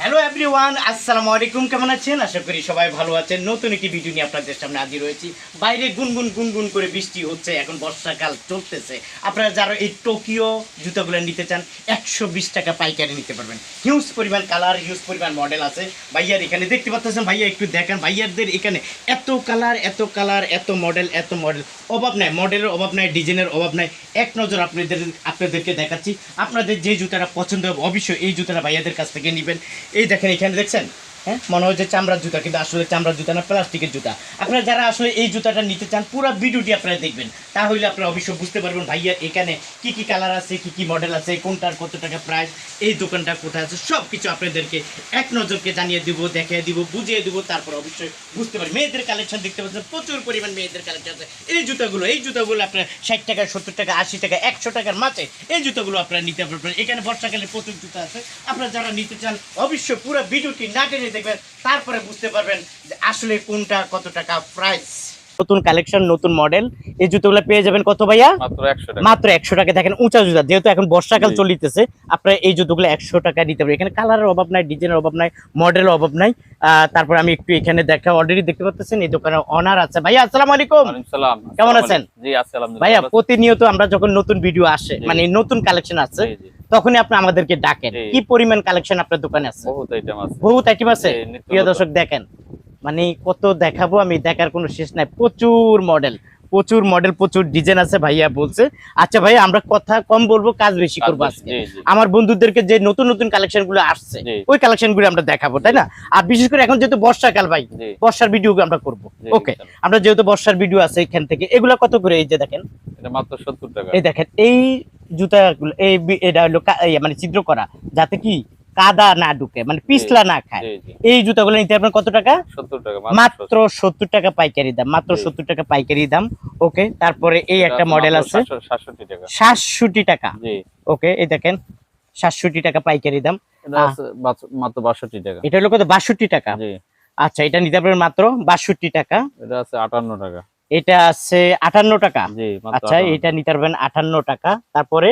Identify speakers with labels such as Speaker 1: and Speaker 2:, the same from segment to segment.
Speaker 1: Hello everyone আসসালামু আলাইকুম কেমন আছেন? আশা করি সবাই ভালো আছেন। নতুন একটি ভিডিও নিয়ে আপনাদের সামনে হাজির হয়েছি। বাইরে গুনগুন গুনগুন করে বৃষ্টি হচ্ছে, এখন বর্ষাকাল চলতেছে। আপনারা যারা এই টোকিও জুতাগুলো নিতে চান, একশো বিশ টাকা পাইকারি নিতে পারবেন। হিউজ পরিমাণ কালার হিউজ পরিমাণ মডেল আছে। ভাইয়ার এখানে দেখতে পাচ্ছেন ভাইয়া একটু দেখেন। ভাইয়ারদের এখানে এত কালার এত কালার এত মডেল এত মডেল অভাব নাই মডেলের অভাব নাই ডিজাইনের অভাব নাই। এক নজর আপনাদের, আপনাদেরকে দেখাচ্ছি। আপনাদের যে জুতাটা পছন্দ হবে, অবশ্যই এই জুতাটা ভাইয়াদের কাছ থেকে নেবেন। এই দেখেন এখানে দেখছেন? হ্যাঁ? মনে হচ্ছে চামড়ার জুতা, কিন্তু আসলে চামড়ার জুতা না, প্লাস্টিকের জুতা। আপনারা যারা আসলে এই জুতাটা নিতে চান, পুরো ভিডিওটি আপনারা দেখবেন। তাহলে আপনারা অবশ্যই বুঝতে পারবেন, ভাইয়া, এখানে কি কি কালার আছে, কি কি মডেল আছে, কোনটার কত টাকা প্রাইস এই দোকানটা কোথায় আছে? সব কিছু আপনাদেরকে এক নজরকে জানিয়ে দিব, দেখিয়ে দিব, বুঝিয়ে দিব, তারপর অবশ্যই বুঝতে পারবেন। মেয়েদের কালেকশন দেখতে পাচ্ছেন, প্রচুর পরিমাণ মেয়েদের কালেকশন আছে। এই জুতাগুলো এই জুতাগুলো আপনার ষাট টাকা, সত্তর টাকা, আশি টাকা, একশো টাকার মাঝে এই জুতাগুলো আপনারা নিতে পারবেন। এখানে বর্ষাকালে প্রচুর জুতা আছে। আপনারা যারা নিতে চান, অবশ্যই পুরো ভিডিওটি না টেনে দেখবেন তারপরে বুঝতে পারবেন যে আসলে কোনটা কত টাকা প্রাইস নতুন কালেকশন নতুন মডেল এই জুতোগুলো পেয়ে যাবেন কত ভাইয়া?
Speaker 2: মাত্র একশো টাকা।
Speaker 1: মাত্র একশো টাকা। দেখেন উঁচা জুতা যেহেতু এখন বর্ষাকাল চলিতেছে আপনারা এই জুতোগুলো একশো টাকা নিতে পারবেন। এখানে কালারের অভাব নাই ডিজাইনের অভাব নাই মডেলের অভাব নাই। আহ, তারপর আমি একটু এখানে দেখা অলরেডি দেখতে পাচ্ছেন এই দোকানে অনার আছে। ভাইয়া আসসালাম আলাইকুম।
Speaker 2: সালাম।
Speaker 1: কেমন আছেন? ভাইয়া প্রতিনিয়ত আমরা যখন নতুন ভিডিও আসে মানে নতুন কালেকশন আছে। তখনই আপনি আমাদেরকে ডাকেন। কি পরিমাণ কালেকশন আপনার দোকানে আছে?
Speaker 2: বহুত আইটেম আছে।
Speaker 1: বহুত আইটেম আছে? প্রিয় দর্শক দেখেন। মানে কত দেখাবো আমি দেখার কোনো শেষ নাই। প্রচুর মডেল প্রচুর মডেল প্রচুর ডিজাইন আছে ভাইয়া বলছে। আচ্ছা ভাইয়া আমরা কথা কম বলব কাজ বেশি করব আজকে। আমার বন্ধুদেরকে যে নতুন নতুন কালেকশনগুলো আসছে ওই কালেকশনগুলো আমরা দেখাবো তাই না? আর বিশেষ করে এখন যেহেতু বর্ষাকাল ভাই বর্ষার ভিডিও আমরা করব। ওকে আমরা যেহেতু বর্ষার ভিডিও আছে এখান থেকে এগুলা কত করে? এই যে দেখেন।
Speaker 2: এটা মাত্র 70 টাকা।
Speaker 1: এই দেখেন এই জুতাগুলো এই এটা হলো এই মানে ছিদ্র করা যাতে কি কাদা না ঢুকে মানে পিছলা না খায়। এই জুতাগুলো নিতে আপনার কত টাকা? মাত্র সত্তর। টাকা পাইকারি দাম মাত্র সত্তর টাকা পাইকারি দাম। ওকে তারপরে এই একটা মডেল আছে। সাতষট্টি টাকা। ওকে এই দেখেন সাতষট্টি টাকা পাইকারি দাম।
Speaker 2: মাত্র- 62 টাকা।
Speaker 1: এটা হলো কত? বাষট্টি টাকা। আচ্ছা এটা নিতে পারবেন মাত্র বাষট্টি টাকা।
Speaker 2: এটা আছে 58 টাকা।
Speaker 1: এটা আছে আটান্ন টাকা। আচ্ছা এটা নিতে পারবেন আটান্ন টাকা। তারপরে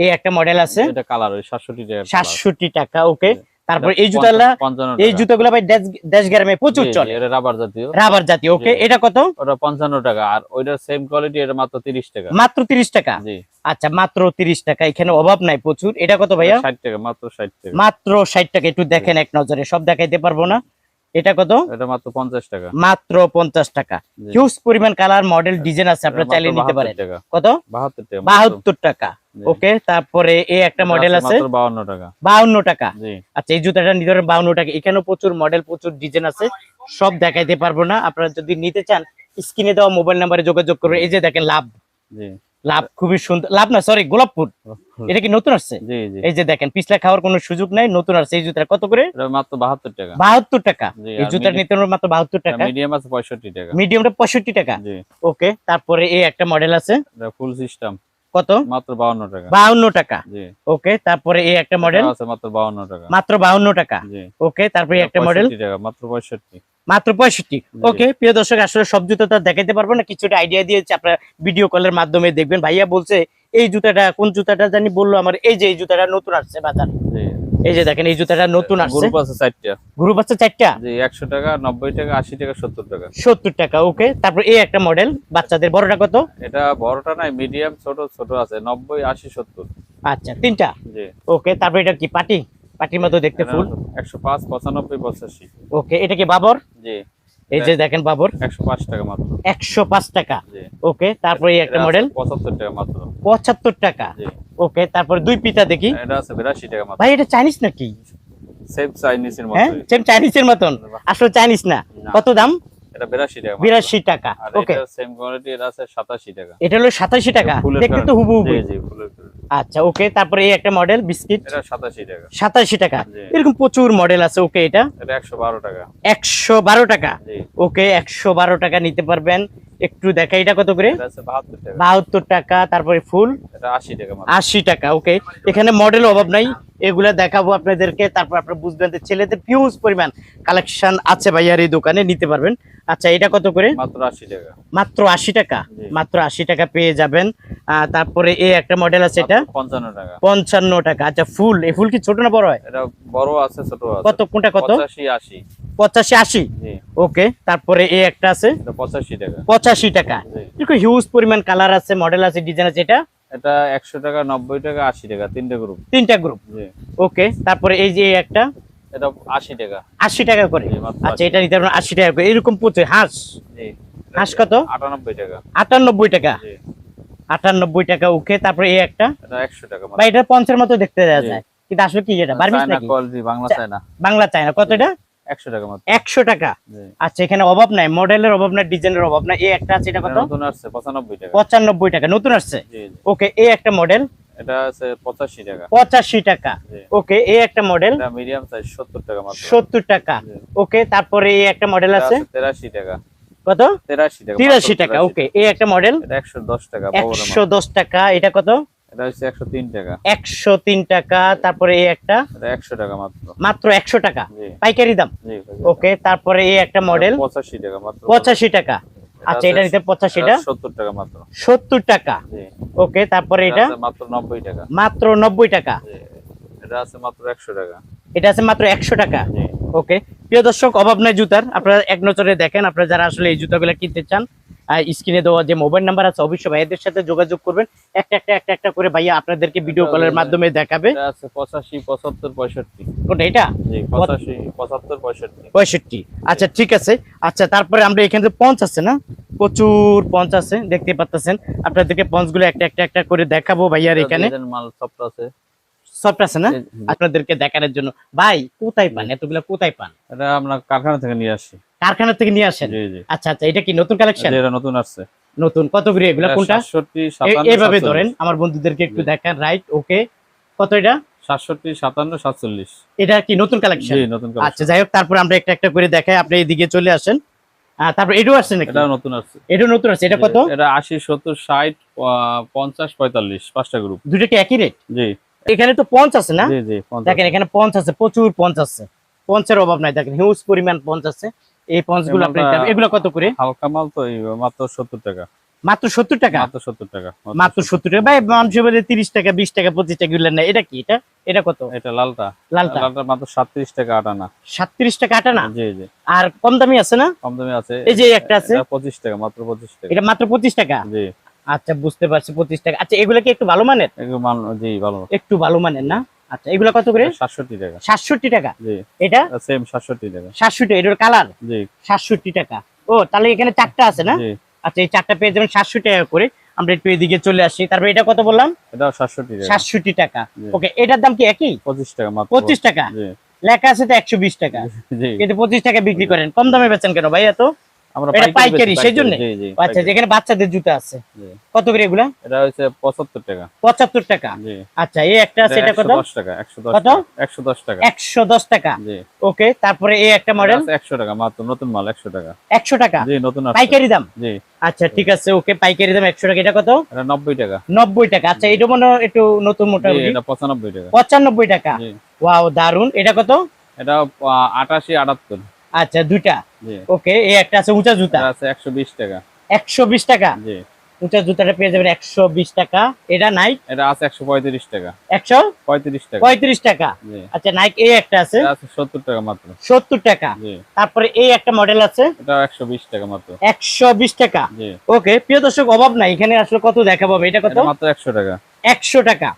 Speaker 1: এই একটা মডেল আছে।
Speaker 2: এটা কালার ওই 67 টাকা colour।
Speaker 1: সাতষট্টি টাকা ওকে তারপর এই জুতাগুলা এই। জুতাগুলা ভাই দেশ- গ্রামে প্রচুর চলে।
Speaker 2: এটা রাবার জাতীয়।
Speaker 1: রাবার জাতীয় ওকে এটা কত?
Speaker 2: ওটা 55 টাকা। আর ওইটার সেম কোয়ালিটি এটা মাত্র 30 টাকা।
Speaker 1: মাত্র তিরিশ টাকা?
Speaker 2: জি।
Speaker 1: আচ্ছা মাত্র তিরিশ টাকা। এখানে অভাব নাই প্রচুর। এটা কত ভাইয়া?
Speaker 2: 60 টাকা মাত্র 60 টাকা।
Speaker 1: মাত্র ষাট টাকা। একটু দেখেন এক নজরে সব দেখাইতে পারব না। এটা কত?
Speaker 2: এটা মাত্র 50 টাকা।
Speaker 1: মাত্র পঞ্চাশ টাকা। হিউজ পরিমাণ কালার মডেল ডিজাইন আছে। আপনারা চাইলে নিতে পারেন। কত?
Speaker 2: 72 টাকা মাত্র।
Speaker 1: বাহাত্তর টাকা।
Speaker 2: জি।
Speaker 1: ওকে তারপরে এই একটা মডেল আছে
Speaker 2: মাত্র 52 টাকা।
Speaker 1: বাউন্ন টাকা। আচ্ছা এই জুতাটা নিতে পারেন বাউন্ন টাকা। এখানেও প্রচুর মডেল প্রচুর ডিজাইন আছে। সব দেখাইতে পারব না। আপনারা যদি নিতে চান স্ক্রিনে দেওয়া মোবাইল নাম্বারে যোগাযোগ করবেন এই যে দেখেন লাভ।
Speaker 2: জি।
Speaker 1: লাভ খুবই সুন্দর। লাভ না সরি গোলাপপুর। এটা কি নতুন আসছে? এই যে দেখেন পিছলা খাওয়ার কোনো সুযোগ নাই নতুন আসছে। এই জুতাটা কত করে?
Speaker 2: মাত্র 72 টাকা।
Speaker 1: বাহাত্তর টাকা। এই জুতার নিতে মাত্র বাহাত্তর টাকা।
Speaker 2: মিডিয়াম আছে 65 টাকা।
Speaker 1: মিডিয়ামটা পঁয়ষট্টি টাকা। ওকে তারপরে এই একটা মডেল আছে।
Speaker 2: ফুল সিস্টেম
Speaker 1: কত?
Speaker 2: মাত্র 52 টাকা।
Speaker 1: বাহান্ন টাকা।
Speaker 2: জি।
Speaker 1: ওকে তারপরে এই একটা মডেল
Speaker 2: আছে মাত্র 52 টাকা।
Speaker 1: মাত্র বাহান্ন টাকা।
Speaker 2: জি।
Speaker 1: ওকে তারপরে একটা মডেল
Speaker 2: 65 টাকা মাত্র 65
Speaker 1: মাত্র পঁয়ষট্টি। ওকে প্রিয় দর্শক আসলে সব জুতা তো দেখাইতে পারব না কিছুটা আইডিয়া দিয়েছে আপনারা ভিডিও কলের মাধ্যমে দেখবেন। ভাইয়া বলছে এই জুতাটা কোন জুতাটা জানি বলল আমার এই যে এই জুতাটা নতুন আসছে বাজার।
Speaker 2: জি।
Speaker 1: এই যে দেখেন এই জুতাটা নতুন আসছে।
Speaker 2: গ্রুপ আছে 4টা
Speaker 1: গ্রুপ আছে চারটা?
Speaker 2: জি 100 টাকা 90 টাকা 80 টাকা 70 টাকা।
Speaker 1: সত্তর টাকা ওকে। তারপর এই একটা মডেল বাচ্চাদের বড়টা কত?
Speaker 2: এটা বড়টা নাই মিডিয়াম ছোট ছোট আছে 90 80 70
Speaker 1: আচ্ছা তিনটা?
Speaker 2: জি।
Speaker 1: ওকে তারপর এটা কি পাটি? পাটির মতো দেখতে ফুল।
Speaker 2: 105 95 85
Speaker 1: ওকে এটা কি বাবর?
Speaker 2: জি।
Speaker 1: এই যে দেখেন বাবর।
Speaker 2: 105 টাকা মাত্র।
Speaker 1: একশো পাঁচ টাকা।
Speaker 2: জি।
Speaker 1: ওকে তারপরে এই একটা মডেল
Speaker 2: 75 টাকা মাত্র।
Speaker 1: পঁচাত্তর টাকা।
Speaker 2: জি।
Speaker 1: ওকে তারপর দুই পিতা দেখি।
Speaker 2: এটা আছে 82 টাকা মাত্র
Speaker 1: ভাই এটা চাইনিজ নাকি?
Speaker 2: সেম চাইনিজের মতো
Speaker 1: হ্যাঁ সেম চাইনিজের মতন? আসলে চাইনিজ না। কত দাম?
Speaker 2: এটা 82 টাকা মাত্র।
Speaker 1: বিরাশি টাকা। ওকে
Speaker 2: এটা সেম কোয়ালিটি এটা আছে 87 টাকা।
Speaker 1: এটা হলো সাতাশি টাকা।
Speaker 2: ফুলের
Speaker 1: দেখতে তো
Speaker 2: কালার।
Speaker 1: হুবু হুবু
Speaker 2: জি জি
Speaker 1: আচ্ছা ওকে তারপরে এই একটা মডেল বিস্কিট
Speaker 2: এটা 87 টাকা।
Speaker 1: সাতাশি টাকা। এরকম প্রচুর মডেল আছে ওকে এটা?
Speaker 2: এটা 112 টাকা।
Speaker 1: একশো বারো টাকা। ওকে একশো বারো টাকা নিতে পারবেন। একটু দেখা এটা কত করে?
Speaker 2: বাহাত্তর টাকা।
Speaker 1: তারপরে ফুল
Speaker 2: আশি টাকা
Speaker 1: আশি টাকা ওকে এখানে মডেল অভাব নাই। এগুলা দেখাবো আপনাদেরকে। তারপর আপনারা বুঝবেন যে ছেলেদের পিউজ পরিমাণ কালেকশন আছে ভাইয়ার এই দোকানে নিতে পারবেন। আচ্ছা এটা কত করে?
Speaker 2: মাত্র আশি টাকা।
Speaker 1: মাত্র আশি টাকা? মাত্র আশি টাকা পেয়ে যাবেন। তারপরে এই একটা মডেল আছে এটা?
Speaker 2: পঞ্চান্ন টাকা।
Speaker 1: পঞ্চান্ন টাকা। আচ্ছা ফুল। এই ফুল কি ছোট না বড় হয়?
Speaker 2: এটা বড় আছে ছোট আছে।
Speaker 1: কত? কোনটা কত?
Speaker 2: পঁচাশি আশি।
Speaker 1: পঁচাশি আশি? ওকে তারপরে এই একটা আছে?
Speaker 2: পঁচাশি টাকা।
Speaker 1: পঁচাশি টাকা। হিউজ পরিমাণ কালার আছে মডেল আছে ডিজাইন আছে এটা?
Speaker 2: এটা একশো টাকা নব্বই টাকা আশি টাকা তিনটে গ্রুপ
Speaker 1: তিনটা গ্রুপ ওকে তারপরে এই যে একটা?
Speaker 2: এটা আশি টাকা।
Speaker 1: আশি টাকা করে। আচ্ছা এটা নিতে পারবেন আশি টাকা করে। এরকম প্রচুর হাঁস?
Speaker 2: জি।
Speaker 1: হাঁস কত?
Speaker 2: আটানব্বই টাকা।
Speaker 1: আটানব্বই টাকা।
Speaker 2: জি।
Speaker 1: আটানব্বই টাকা ওকে তারপরে এই একটা?
Speaker 2: এটা একশো টাকা
Speaker 1: বা এটা পঞ্চের মতো দেখতে যায়। কিন্তু আসলে কি এটা? বার্মিস
Speaker 2: চায়না
Speaker 1: নাকি?
Speaker 2: বাংলা চায়না।
Speaker 1: বাংলা চায় না কত এটা?
Speaker 2: একশো টাকা
Speaker 1: একশো টাকা? আচ্ছা এখানে অভাব নাই মডেলের অভাব নাই ডিজাইনের অভাব নাই। এই একটা আছে এটা
Speaker 2: এটা
Speaker 1: কত
Speaker 2: নতুন আসছে পঁচানব্বই টাকা।
Speaker 1: পঁচানব্বই টাকা নতুন আসছে?
Speaker 2: জি জি।
Speaker 1: ওকে এই একটা মডেল?
Speaker 2: এটা আছে পঁচাশি টাকা।
Speaker 1: পঁচাশি টাকা। ওকে এই একটা মডেল?
Speaker 2: মিডিয়াম সাইজ সত্তর টাকা
Speaker 1: সত্তর টাকা। ওকে তারপরে এই একটা মডেল আছে?
Speaker 2: আছে তেরাশি টাকা।
Speaker 1: কত?
Speaker 2: তেরাশি টাকা
Speaker 1: তিরাশি টাকা ওকে এই একটা মডেল?
Speaker 2: একশো দশ টাকা
Speaker 1: একশো দশ টাকা এটা কত?
Speaker 2: এটা হচ্ছে টাকা।
Speaker 1: একশো তিন টাকা তারপরে এই একটা?
Speaker 2: এটা একশো টাকা মাত্র।
Speaker 1: মাত্র একশো টাকা? পাইকারি দাম? ওকে তারপরে এই একটা মডেল
Speaker 2: পঁচাশি টাকা মাত্র।
Speaker 1: পঁচাশি টাকা। আচ্ছা এটা নিতে
Speaker 2: টাকা মাত্র।
Speaker 1: টাকা। ওকে তারপরে এটা
Speaker 2: মাত্র নব্বই টাকা।
Speaker 1: মাত্র নব্বই টাকা।
Speaker 2: এটা আছে মাত্র একশো টাকা।
Speaker 1: এটা আছে মাত্র একশো টাকা। ওকে প্রিয় দর্শক অভাব নাই জুতার। আপনারা এক নজরে দেখেন আপনারা যারা আসলে এই জুতাগুলো কিনতে চান স্ক্রিনে দেওয়া যে মোবাইল নাম্বার আছে অবশ্যই ভাইয়াদের সাথে যোগাযোগ করবেন। একটা একটা একটা একটা করে ভাইয়া আপনাদেরকে ভিডিও কলের মাধ্যমে দেখাবে।
Speaker 2: পঁচাশি পঁচাত্তর পঁয়ষট্টি।
Speaker 1: কোনটা এটা?
Speaker 2: পঁচাশি পঁচাত্তর পঁয়ষট্টি।
Speaker 1: পঁয়ষট্টি। আচ্ছা ঠিক আছে। আচ্ছা তারপরে আমরা এখানে পঞ্চ আছে না? প্রচুর পঞ্চ আছে দেখতে পাচ্ছেন আপনাদেরকে পঞ্চগুলো একটা একটা একটা করে দেখাবো ভাইয়ার এখানে।
Speaker 2: মাল সব আছে।
Speaker 1: সফট আছে না। আপনাদেরকে দেখানোর জন্য। ভাই কোথায় পান? এতগুলো কোথায় পান?
Speaker 2: এটা আমরা কারখানা থেকে নিয়ে আসি।
Speaker 1: কারখানা থেকে নিয়ে আসেন? আচ্ছা আচ্ছা এটা কি নতুন কালেকশন
Speaker 2: এটা নতুন আসছে।
Speaker 1: নতুন। কত করে এগুলা? কোনটা? এইভাবে ধরেন আমার বন্ধুদেরকে একটু। দেখান। রাইট ওকে কত এটা?
Speaker 2: সাতষট্টি সাতান্ন সাতচল্লিশ।
Speaker 1: এটা কি নতুন কালেকশন
Speaker 2: জি নতুন।
Speaker 1: আচ্ছা যাই হোক তারপর আমরা একটা একটা করে দেখাই। আপনি এদিকে চলে আসেন। তারপর এটাও আসছে নাকি?
Speaker 2: এটাও নতুন আসছে।
Speaker 1: নতুন আছে এটা কত?
Speaker 2: এটা আশি সত্তর ষাট আহ, পঞ্চাশ পঁয়তাল্লিশ পাঁচটা গ্রুপ
Speaker 1: দুটো কি একই রেট
Speaker 2: জি।
Speaker 1: এখানে তো পঞ্চ আছে না। দেখেন এখানে পঞ্চ আছে প্রচুর পঞ্চ আছে। পঞ্চের অভাব নাই দেখেন হিউজ পরিমাণ পঞ্চ আছে। এই পঞ্চগুলো আপনি
Speaker 2: এগুলো-
Speaker 1: কত করে?
Speaker 2: হালকা মাল তো মাত্র সত্তর টাকা।
Speaker 1: মাত্র সত্তর টাকা?
Speaker 2: মাত্র সত্তর টাকা
Speaker 1: মাত্র সত্তর টাকা। ভাই মানুষের বলে টাকা বিশ টাকা পঁচিশ টাকা এগুলো নেয় এটা কি? এটা? এটা কত?
Speaker 2: এটা লালটা।
Speaker 1: লালটা।
Speaker 2: লালটা মাত্র সাতত্রিশ টাকা আটানা
Speaker 1: সাতত্রিশ টাকা আটা না?
Speaker 2: জি জি।
Speaker 1: আর কম দামি আছে না?
Speaker 2: কম দামে আছে।
Speaker 1: এই যে একটা আছে।
Speaker 2: এটা পঁচিশ টাকা মাত্র পঁচিশ টাকা।
Speaker 1: এটা মাত্র পঁচিশ টাকা?
Speaker 2: জি।
Speaker 1: আচ্ছা বুঝতে পারছি পঁচিশ টাকা। আচ্ছা এগুলো কি একটু ভালো মানের?
Speaker 2: জি ভালো।
Speaker 1: একটু ভালো মানের না? আচ্ছা এগুলো কত করে?
Speaker 2: সাতষট্টি টাকা।
Speaker 1: সাতষট্টি টাকা?
Speaker 2: জি।
Speaker 1: এটা?
Speaker 2: সেম সাতষট্টি টাকা।
Speaker 1: সাতষট্টি এটার কালার?
Speaker 2: জি।
Speaker 1: সাতষট্টি টাকা। ও তাহলে এখানে চারটা আছে না? আচ্ছা এই চারটা পেয়ে যাবেন সাতষট্টি টাকা করে। আমরা একটু এদিকে চলে আসি। তারপর এটা কত বললাম?
Speaker 2: সাতষট্টি টাকা।
Speaker 1: ওকে এটার দাম কি একই?
Speaker 2: পঁচিশ টাকা মাত্র।
Speaker 1: পঁচিশ টাকা?
Speaker 2: জি।
Speaker 1: লেখা আছে তো একশো বিশ টাকা।
Speaker 2: জি।
Speaker 1: কিন্তু পঁচিশ টাকা বিক্রি করেন। কম দামে বেচেন কেন ভাই এত
Speaker 2: আমরা পাইকারি
Speaker 1: পাইকারি, সেই জন্যে?
Speaker 2: জি জি
Speaker 1: আচ্ছা যেখানে বাচ্চাদের জুতা আছে। কত করে এগুলা?
Speaker 2: এটা হচ্ছে পঁচাত্তর টাকা।
Speaker 1: পঁচাত্তর টাকা?
Speaker 2: জি।
Speaker 1: আচ্ছা এই একটা আছে এটা কত?
Speaker 2: দশ টাকা
Speaker 1: কত?
Speaker 2: টাকা
Speaker 1: ওকে তারপরে এই একটা মডেল
Speaker 2: একশো টাকা মাত্র নতুন মাল একশো টাকা।
Speaker 1: একশো টাকা?
Speaker 2: জি নতুন।
Speaker 1: পাইকারি দাম?
Speaker 2: জি।
Speaker 1: আচ্ছা ঠিক আছে ওকে পাইকারি দাম একশো টাকা এটা কত?
Speaker 2: এটা নব্বই টাকা।
Speaker 1: নব্বই টাকা। আচ্ছা এটা মনে হয় একটু নতুন মোটামুটি
Speaker 2: এটা পঁচানব্বই টাকা।
Speaker 1: পঁচানব্বই টাকা?
Speaker 2: জি।
Speaker 1: ওয়াও দারুণ এটা কত?
Speaker 2: এটা আহ, আটাশি আটাত্তর।
Speaker 1: আচ্ছা দুইটা? ওকে এই একটা আছে উঁচা জুতা।
Speaker 2: আছে একশো বিশ টাকা।
Speaker 1: একশো বিশ টাকা?
Speaker 2: জি।
Speaker 1: উঁচা জুতাটা পেয়ে যাবেন একশো বিশ টাকা। এটা নাইক
Speaker 2: এটা আছে একশো পঁয়ত্রিশ টাকা।
Speaker 1: একশো?
Speaker 2: পঁয়ত্রিশ টাকা।
Speaker 1: পঁয়ত্রিশ টাকা।
Speaker 2: জি।
Speaker 1: আচ্ছা নাইক এই একটা আছে?
Speaker 2: আছে সত্তর টাকা মাত্র।
Speaker 1: সত্তর টাকা।
Speaker 2: জি।
Speaker 1: তারপরে এই একটা মডেল আছে?
Speaker 2: এটা একশো বিশ টাকা মাত্র।
Speaker 1: একশো বিশ টাকা।
Speaker 2: জি।
Speaker 1: ওকে প্রিয় দর্শক অভাব নাই। এখানে আসলে কত দেখাবো এটা কত?
Speaker 2: মাত্র একশো টাকা।
Speaker 1: একশো টাকা।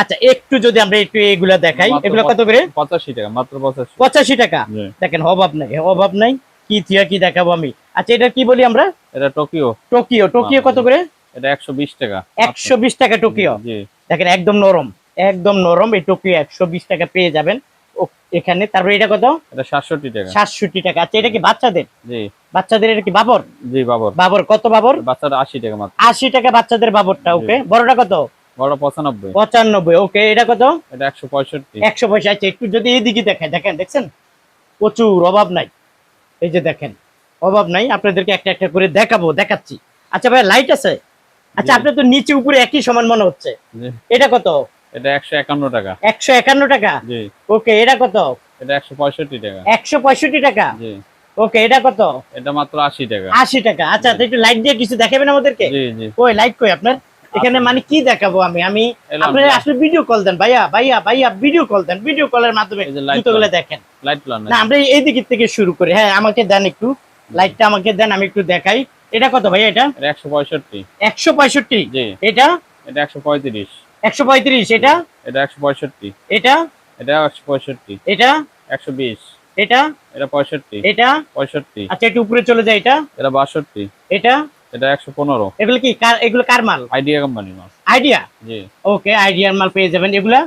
Speaker 1: আচ্ছা একটু যদি আমরা একটু এগুলা দেখাই এগুলো কত করে?
Speaker 2: পঁচাশি টাকা মাত্র পঁচাশি।
Speaker 1: টাকা। দেখেন অভাব নাই অভাব নাই। কি থিয়া কি দেখাবো আমি? আচ্ছা এটা কি বলি আমরা?
Speaker 2: এটা টোকিও।
Speaker 1: টোকিও টোকিও কত করে?
Speaker 2: এটা একশো বিশ টাকা
Speaker 1: একশো বিশ টাকা টোকিও। দেখেন একদম নরম একদম নরম এই টোকিও একশো বিশ টাকা পেয়ে যাবেন। এখানে তারপরে এটা কত?
Speaker 2: এটা সাতষট্টি টাকা।
Speaker 1: সাতষট্টি টাকা। আচ্ছা এটা কি বাচ্চাদের?
Speaker 2: জি।
Speaker 1: বাচ্চাদের এটা কি বাবর?
Speaker 2: জি বাবর।
Speaker 1: বাবর কত বাবর?
Speaker 2: বাচ্চাটা আশি টাকা মাত্র।
Speaker 1: আশি টাকা বাচ্চাদের বাবরটা ওকে। বড়টা কত?
Speaker 2: বড় পঁচানব্বই।
Speaker 1: পঁচানব্বই ওকে এটা কত?
Speaker 2: এটা একশো পঁয়ষট্টি।
Speaker 1: একশো পয়সা আছে একটু যদি এইদিকে দেখেন দেখেন দেখছেন? প্রচুর অভাব নাই। এই যে দেখেন অভাব নাই আপনাদেরকে একটা একটা করে দেখাবো দেখাচ্ছি। আচ্ছা ভাই লাইট আছে? আচ্ছা। তো নিচে উপরে একই সমান মনে হচ্ছে। এটা কত?
Speaker 2: এটা একশো একান্ন টাকা।
Speaker 1: একশো একান্ন টাকা?
Speaker 2: জি।
Speaker 1: ওকে এটা কত?
Speaker 2: এটা একশো পঁয়ষট্টি টাকা।
Speaker 1: একশো পঁয়ষট্টি টাকা?
Speaker 2: জি।
Speaker 1: ওকে এটা কত?
Speaker 2: এটা মাত্র আশি টাকা।
Speaker 1: আশি টাকা। আচ্ছা তো একটু লাইট দিয়ে কিছু দেখাবেন আমাদেরকে?
Speaker 2: জি জি।
Speaker 1: ওই লাইট কই আপনার? এখানে মানে কি দেখাবো আমি? আমি আপনারা আসলে ভিডিও কল দেন ভাইয়া ভাইয়া ভাইয়া ভিডিও কল দেন। ভিডিও কলের মাধ্যমে জুতোগুলো দেখেন।
Speaker 2: লাইট প্ল্যান
Speaker 1: না আমরা এই দিক থেকে শুরু করি। হ্যাঁ আমাকে দেন একটু। লাইটটা আমাকে দেন আমি একটু দেখাই। এটা কত ভাইয়া এটা?
Speaker 2: এটা একশো পঁয়ষট্টি।
Speaker 1: একশো পঁয়ষট্টি?
Speaker 2: জি।
Speaker 1: এটা?
Speaker 2: এটা একশো পঁয়ত্রিশ।
Speaker 1: একশো পঁয়ত্রিশ এটা?
Speaker 2: এটা একশো পঁয়ষট্টি।
Speaker 1: এটা?
Speaker 2: এটা একশো পঁয়ষট্টি।
Speaker 1: এটা?
Speaker 2: একশো বিশ।
Speaker 1: এটা?
Speaker 2: এটা পঁয়ষট্টি।
Speaker 1: এটা?
Speaker 2: পঁয়ষট্টি।
Speaker 1: আচ্ছা একটু উপরে চলে যায় এটা?
Speaker 2: এটা বাষট্টি।
Speaker 1: এটা?
Speaker 2: এটা একশো পনেরো।
Speaker 1: এগুলো কি? কার এগুলো কার মাল?
Speaker 2: আইডিয়া কোম্পানির মাল।
Speaker 1: আইডিয়া?
Speaker 2: জি।
Speaker 1: ওকে আইডিয়ার মাল পেয়ে যাবেন। এগুলা?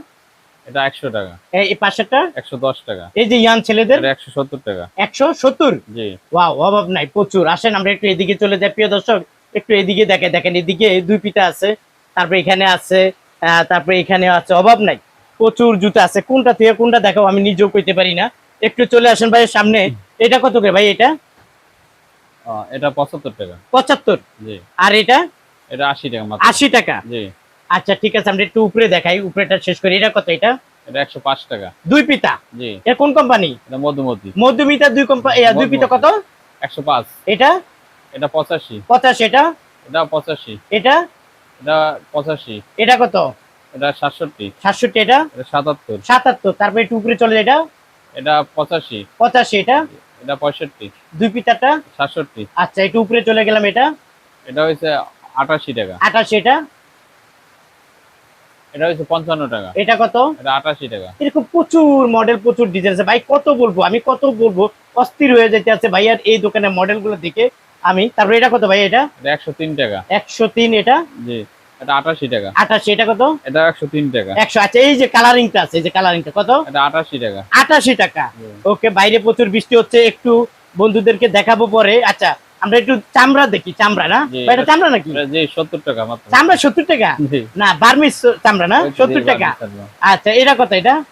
Speaker 2: এটা একশো টাকা।
Speaker 1: এই এই পাশেরটা
Speaker 2: একশো দশ টাকা।
Speaker 1: এই যে ইয়ান ছেলেদের?
Speaker 2: এটা একশো সত্তর টাকা।
Speaker 1: একশো সত্তর?
Speaker 2: জি।
Speaker 1: ওয়াও অভাব নাই প্রচুর। আসেন আমরা একটু এদিকে চলে যাই। প্রিয় দর্শক একটু এদিকে দেখে দেখেন এদিকে দুই পিতা আছে তারপর এখানে আছে তারপরে এখানে আছে অভাব নাই প্রচুর জুতা আছে। কোনটা থেকে কোনটা দেখাও আমি নিজেও কইতে পারি না। একটু চলে আসেন ভাই সামনে। এটা কত করে ভাই এটা?
Speaker 2: এটা পঁচাত্তর টাকা।
Speaker 1: পঁচাত্তর?
Speaker 2: জি।
Speaker 1: আর এটা?
Speaker 2: এটা আশি টাকা মাত্র।
Speaker 1: আশি টাকা?
Speaker 2: জি।
Speaker 1: আচ্ছা ঠিক আছে আমরা একটু উপরে দেখাই উপরেটা শেষ করি। এটা কত এটা?
Speaker 2: এটা একশো পাঁচ টাকা।
Speaker 1: দুই পিতা?
Speaker 2: জি।
Speaker 1: এটা কোন কোম্পানি
Speaker 2: এটা মধুমতি।
Speaker 1: মধ্যমিতা দুই কোম্পানি দুই পিতা কত?
Speaker 2: একশো পাঁচ।
Speaker 1: এটা?
Speaker 2: এটা পঁচাশি।
Speaker 1: পঁচাশি এটা?
Speaker 2: এটা পঁচাশি।
Speaker 1: এটা?
Speaker 2: এটা পঁচাশি।
Speaker 1: এটা কত?
Speaker 2: এটা সাতষট্টি।
Speaker 1: সাতষট্টি এটা?
Speaker 2: এটা সাতাত্তর।
Speaker 1: সাতাত্তর তারপরে একটু উপরে চলে এটা?
Speaker 2: এটা পঁচাশি।
Speaker 1: পঁচাশি এটা?
Speaker 2: এটা পঁয়ষট্টি।
Speaker 1: দুই পিতাটা
Speaker 2: সাতষট্টি।
Speaker 1: আচ্ছা একটু উপরে চলে গেলাম এটা।
Speaker 2: এটা হয়েছে আটাশি টাকা।
Speaker 1: আঠাশি এটা?
Speaker 2: এটা হয়েছে পঞ্চান্ন টাকা।
Speaker 1: এটা কত?
Speaker 2: এটা আটাশি টাকা।
Speaker 1: এরকম প্রচুর মডেল প্রচুর ডিজাইন আছে। ভাই কত বলব? আমি কত বলব? অস্থির হয়ে যেতে আছে। ভাই আর এই দোকানের মডেলগুলো দেখে আমি তারপরে এটা কত ভাই এটা?
Speaker 2: এটা একশো তিন টাকা।
Speaker 1: একশো তিন এটা?
Speaker 2: জি। এটা টাকা।
Speaker 1: এটা আচ্ছা এই যে কালারিংটা আছে এই যে কালারিংটা কত?
Speaker 2: এটা আটাশি টাকা।
Speaker 1: আটাশি টাকা। ওকে বাইরে প্রচুর বৃষ্টি হচ্ছে একটু বন্ধুদেরকে দেখাবো পরে। আচ্ছা আমরা একটু চামড়া দেখি চামড়া না? এটা
Speaker 2: এটা-
Speaker 1: চামড়া নাকি?
Speaker 2: জি টাকা মাত্র।
Speaker 1: চামড়া সত্তর টাকা? না বার্মিস চামড়া না? সত্তর টাকা। আচ্ছা এটা কত এটা?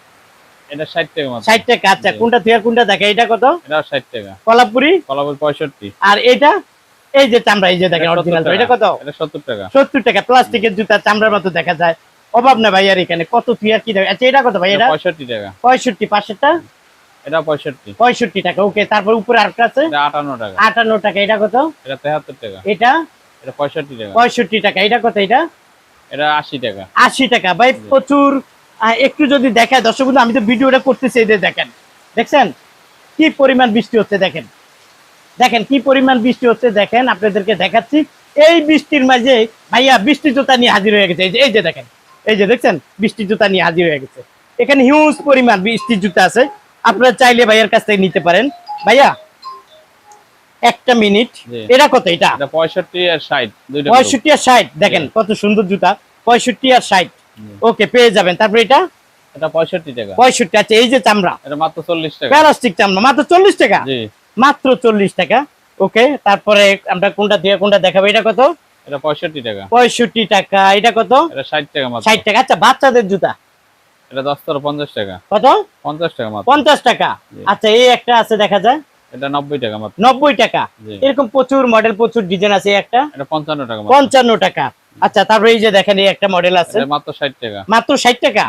Speaker 2: এটা ষাট টাকা মাত্র।
Speaker 1: ষাট টাকা আচ্ছা কোনটা থেকে কোনটা দেখে এটা কত?
Speaker 2: এটা ষাট টাকা।
Speaker 1: কলাপুরি?
Speaker 2: কলাবল পঁয়ষট্টি।
Speaker 1: আর এটা? এই যে চামড়া এই যে দেখেন অরিজিনাল। এটা কত?
Speaker 2: সত্তর টাকা।
Speaker 1: সত্তর টাকা। প্লাস্টিকের জুতা চামড়ার মতো দেখা যায়। অভাব না ভাই আর এখানে। কত তুই আর কি আচ্ছা এটা কত ভাই
Speaker 2: এটা পঁয়ষট্টি টাকা।
Speaker 1: পঁয়ষট্টি পাঁচশোটা?
Speaker 2: এটা পঁয়ষট্টি।
Speaker 1: পঁয়ষট্টি টাকা। ওকে তারপর উপরে আরেকটা আছে?
Speaker 2: আটান্ন টাকা।
Speaker 1: আটান্ন টাকা। এটা কত?
Speaker 2: এটা তেহাত্তর টাকা।
Speaker 1: এটা?
Speaker 2: এটা পঁয়ষট্টি টাকা।
Speaker 1: পঁয়ষট্টি টাকা। এটা কত এটা?
Speaker 2: এটা আশি টাকা।
Speaker 1: আশি টাকা। ভাই প্রচুর একটু যদি দেখায় দর্শক বন্ধু, আমি তো ভিডিওটা করতেছি এই যে দেখেন। দেখছেন? কি পরিমাণ বৃষ্টি হচ্ছে দেখেন। দেখেন কি পরিমাণ বৃষ্টি হচ্ছে দেখেন আপনাদেরকে দেখাচ্ছি। এই বৃষ্টির মাঝে ভাইয়া বৃষ্টি জুতা নিয়ে হাজির হয়ে গেছে। এই যে এই যে দেখেন এই যে দেখছেন বৃষ্টি জুতা নিয়ে হাজির হয়ে গেছে। এখানে হিউজ পরিমাণ বৃষ্টির জুতা আছে। আপনারা চাইলে ভাইয়ার কাছ থেকে নিতে পারেন। ভাইয়া একটা মিনিট। এটা কত এটা?
Speaker 2: পঁয়ষট্টি আর ষাট
Speaker 1: পঁয়ষট্টি আর ষাট দেখেন কত সুন্দর জুতা। পঁয়ষট্টি আর ষাট। ওকে পেয়ে যাবেন। তারপরে এটা?
Speaker 2: এটা পঁয়ষট্টি টাকা।
Speaker 1: পঁয়ষট্টি আছে এই যে চামড়া।
Speaker 2: এটা মাত্র চল্লিশ টাকা।
Speaker 1: প্লাস্টিক চামড়া মাত্র চল্লিশ টাকা? মাত্র চল্লিশ টাকা। ওকে তারপরে আমরা কোনটা দিয়ে কোনটা দেখাবো? এটা কত?
Speaker 2: এটা পঁয়ষট্টি টাকা।
Speaker 1: পঁয়ষট্টি টাকা। এটা কত?
Speaker 2: এটা ষাট টাকা
Speaker 1: ষাট টাকা। আচ্ছা বাচ্চাদের জুতা?
Speaker 2: এটা দশ তেরো পঞ্চাশ টাকা।
Speaker 1: কত?
Speaker 2: পঞ্চাশ টাকা
Speaker 1: পঞ্চাশ টাকা। আচ্ছা এই একটা আছে দেখা যায়?
Speaker 2: এটা নব্বই টাকা মাত্র।
Speaker 1: নব্বই টাকা। এরকম প্রচুর মডেল প্রচুর ডিজাইন আছে একটা?
Speaker 2: এটা পঞ্চান্ন টাকা
Speaker 1: পঞ্চান্ন টাকা। আচ্ছা তারপরে এই যে দেখেন এই একটা মডেল আছে।
Speaker 2: মাত্র ষাট টাকা।
Speaker 1: মাত্র ষাট টাকা?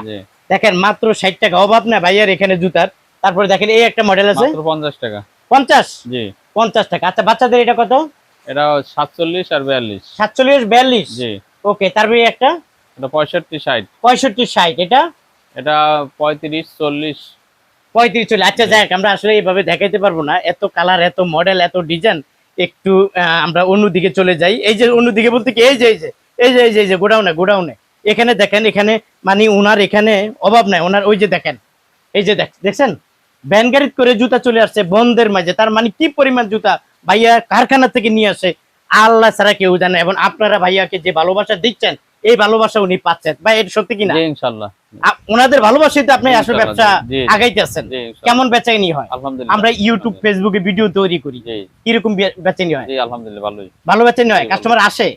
Speaker 1: দেখেন মাত্র ষাট টাকা। অভাব না ভাইয়ার এখানে জুতার। তারপরে দেখেন এই একটা মডেল আছে।
Speaker 2: পঞ্চাশ টাকা।
Speaker 1: পঞ্চাশ?
Speaker 2: জি।
Speaker 1: পঞ্চাশ টাকা। আচ্ছা বাচ্চাদের এটা কত?
Speaker 2: এটা সাতচল্লিশ আর বিয়াল্লিশ।
Speaker 1: সাতচল্লিশ বিয়াল্লিশ?
Speaker 2: জি।
Speaker 1: ওকে তারপরে একটা?
Speaker 2: এটা পঁয়ষট্টি ষাট।
Speaker 1: পঁয়ষট্টি ষাট। এটা?
Speaker 2: এটা পঁয়ত্রিশ চল্লিশ।
Speaker 1: পঁয়ত্রিশ চলে আচ্ছা যাক আমরা আসলে এইভাবে দেখাইতে পারব না। এত কালার এত মডেল এত ডিজাইন একটু আমরা অন্যদিকে চলে যাই। এই যে অন্যদিকে বলতে কি এই যে এই যে এই যে এই যে এই যে গোডাউনে গোডাউনে। এখানে দেখেন এখানে মানে ওনার এখানে অভাব নাই। ওনার ওই যে দেখেন এই যে দেখ দেখছেন? ভ্যান গাড়িতে করে জুতা চলে আসছে বন্ধের মাঝে। তার মানে কি পরিমাণ জুতা ভাইয়া কারখানা থেকে নিয়ে আসে আল্লাহ ছাড়া কেউ জানে এবং আপনারা ভাইয়াকে যে ভালোবাসা দিচ্ছেন এই ভালোবাসা উনি পাচ্ছেন। ভাই এটা সত্যি কিনা
Speaker 2: ইনশাল্লাহ
Speaker 1: ওনাদের ভালোবাসাতে আপনি আসলে ব্যবসা
Speaker 2: জি, জি।
Speaker 1: আগাইতে আছেন
Speaker 2: জি ইনশাল্লাহ।
Speaker 1: কেমন বেচাইনি হয়?
Speaker 2: আলহামদুলিল্লাহ
Speaker 1: আমরা ইউটিউব ফেসবুকে ভিডিও তৈরি করি। কীরকম বেচাইনি হয়?
Speaker 2: জি আলহামদুলিল্লাহ ভালোই।
Speaker 1: ভালো বেচাইনি হয়? কাস্টমার আসে?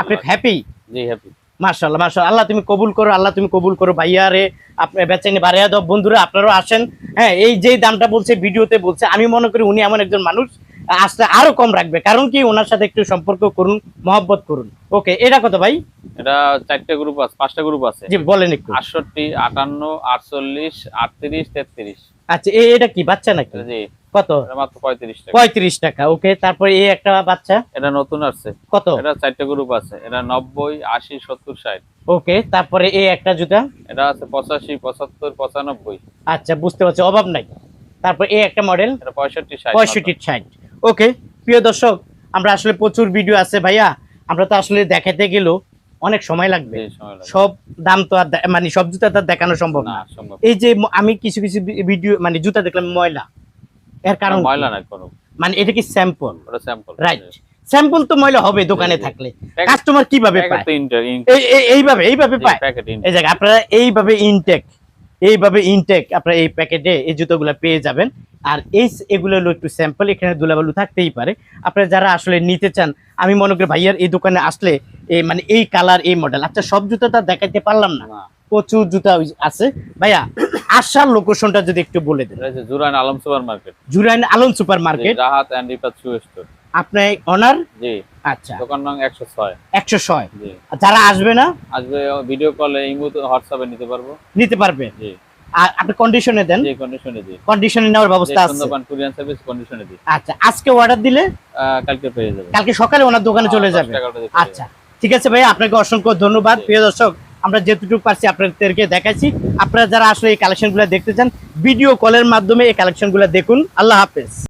Speaker 1: আপনি হ্যাপি
Speaker 2: জি হ্যাপি
Speaker 1: মার্শাল্লাহ মার্শাল্লাহ আল্লাহ তুমি কবুল করো আল্লাহ তুমি কবুল করো। ভাইয়া রে আপনি বেচাইনি বাড়িয়া দাও। বন্ধুরা আপনারাও আসেন। হ্যাঁ এই যে দামটা বলছে ভিডিওতে বলছে আমি মনে করি উনি এমন একজন মানুষ আসতে আরও কম রাখবে। কারণ কি ওনার সাথে একটু সম্পর্ক করুন মহব্বত করুন। ওকে এটা কত ভাই?
Speaker 2: এটা চারটে গ্রুপ আছে পাঁচটা গ্রুপ আছে।
Speaker 1: জি বলেন একটু।
Speaker 2: আটষট্টি আটান্ন আটচল্লিশ আটত্রিশ তেত্রিশ।
Speaker 1: আচ্ছা এ- এটা কি বাচ্চা নাকি?
Speaker 2: জি।
Speaker 1: কত?
Speaker 2: মাত্র পঁয়ত্রিশ টাকা।
Speaker 1: পঁয়ত্রিশ টাকা ওকে তারপরে এই একটা বাচ্চা?
Speaker 2: এটা নতুন আসছে।
Speaker 1: কত?
Speaker 2: এটা চারটে গ্রুপ আছে এটা নব্বই আশি সত্তর ষাট।
Speaker 1: ওকে তারপরে এই একটা জুতা?
Speaker 2: এটা আছে পঁচাশি পঁচাত্তর পঁচানব্বই।
Speaker 1: আচ্ছা বুঝতে পারছি অভাব নাই। তারপর এই একটা মডেল
Speaker 2: এটা
Speaker 1: ওকে প্রিয় দর্শক আমরা আসলে প্রচুর ভিডিও আছে ভাইয়া। আমরা তো আসলে দেখাতে গেলেও অনেক সময় লাগবে। সব দাম তো আর মানে সব জুতা তো দেখানো সম্ভব
Speaker 2: না
Speaker 1: না। এই যে আমি কিছু কিছু ভিডিও মানে জুতা দেখলাম ময়লা। এর কারণ
Speaker 2: ময়লা নাই কোনো।
Speaker 1: মানে এটা কি স্যাম্পল
Speaker 2: ওটা স্যাম্পল
Speaker 1: রাইট স্যাম্পল তো ময়লা হবে দোকানে। থাকলে। কাস্টমার কীভাবে পায়? এইভাবে এইভাবে পায়। এই জায়গা আপনারা এইভাবে ইনটেক এইভাবে ইনটেক আপনারা এই প্যাকেটে এই জুতোগুলো পেয়ে যাবেন। আর এই এগুলো হলো একটু স্যাম্পল এখানে দুলাবালু থাকতেই পারে। আপনারা যারা আসলে নিতে চান আমি মনে করি ভাইয়ার এই দোকানে আসলে এই মানে এই কালার এই মডেল আচ্ছা সব জুতো তো দেখাইতে পারলাম না।
Speaker 2: না।
Speaker 1: প্রচুর জুতা আছে। ভাইয়া আসার লোকেশনটা যদি একটু বলে দেন।
Speaker 2: Juran Alam super market
Speaker 1: Jurain Alam super market
Speaker 2: Rahat and Ripat shoe store
Speaker 1: আপনি অনার
Speaker 2: জি।
Speaker 1: আচ্ছা।
Speaker 2: দোকান নং একশো ছয়।
Speaker 1: একশো ছয়।
Speaker 2: জি।
Speaker 1: যারা আসবে না?
Speaker 2: আসবে ভিডিও কলে ইমো হোয়াটসঅ্যাপে নিতে পারব।
Speaker 1: নিতে পারবে?
Speaker 2: জি।
Speaker 1: আর আপনি কন্ডিশনে দেন।
Speaker 2: যে কন্ডিশনে জি
Speaker 1: কন্ডিশনে নেওয়ার ব্যবস্থা আছে।
Speaker 2: সুন্দরবন কুরিয়ান সার্ভিস কন্ডিশনে দিই।
Speaker 1: আচ্ছা আজকে অর্ডার দিলে?
Speaker 2: কালকে পেয়ে যাবে।
Speaker 1: কালকে সকালে ওনার দোকানে চলে যাবে। আচ্ছা ঠিক আছে ভাই আপনাকে অসংখ্য ধন্যবাদ। প্রিয় দর্শক আমরা যেটুকু পারছি আপনাদেরকে দেখাচ্ছি আপনারা যারা আসলে এই কালেকশনগুলো দেখতে চান ভিডিও কলের মাধ্যমে এই কালেকশনগুলো দেখুন। আল্লাহ হাফেজ।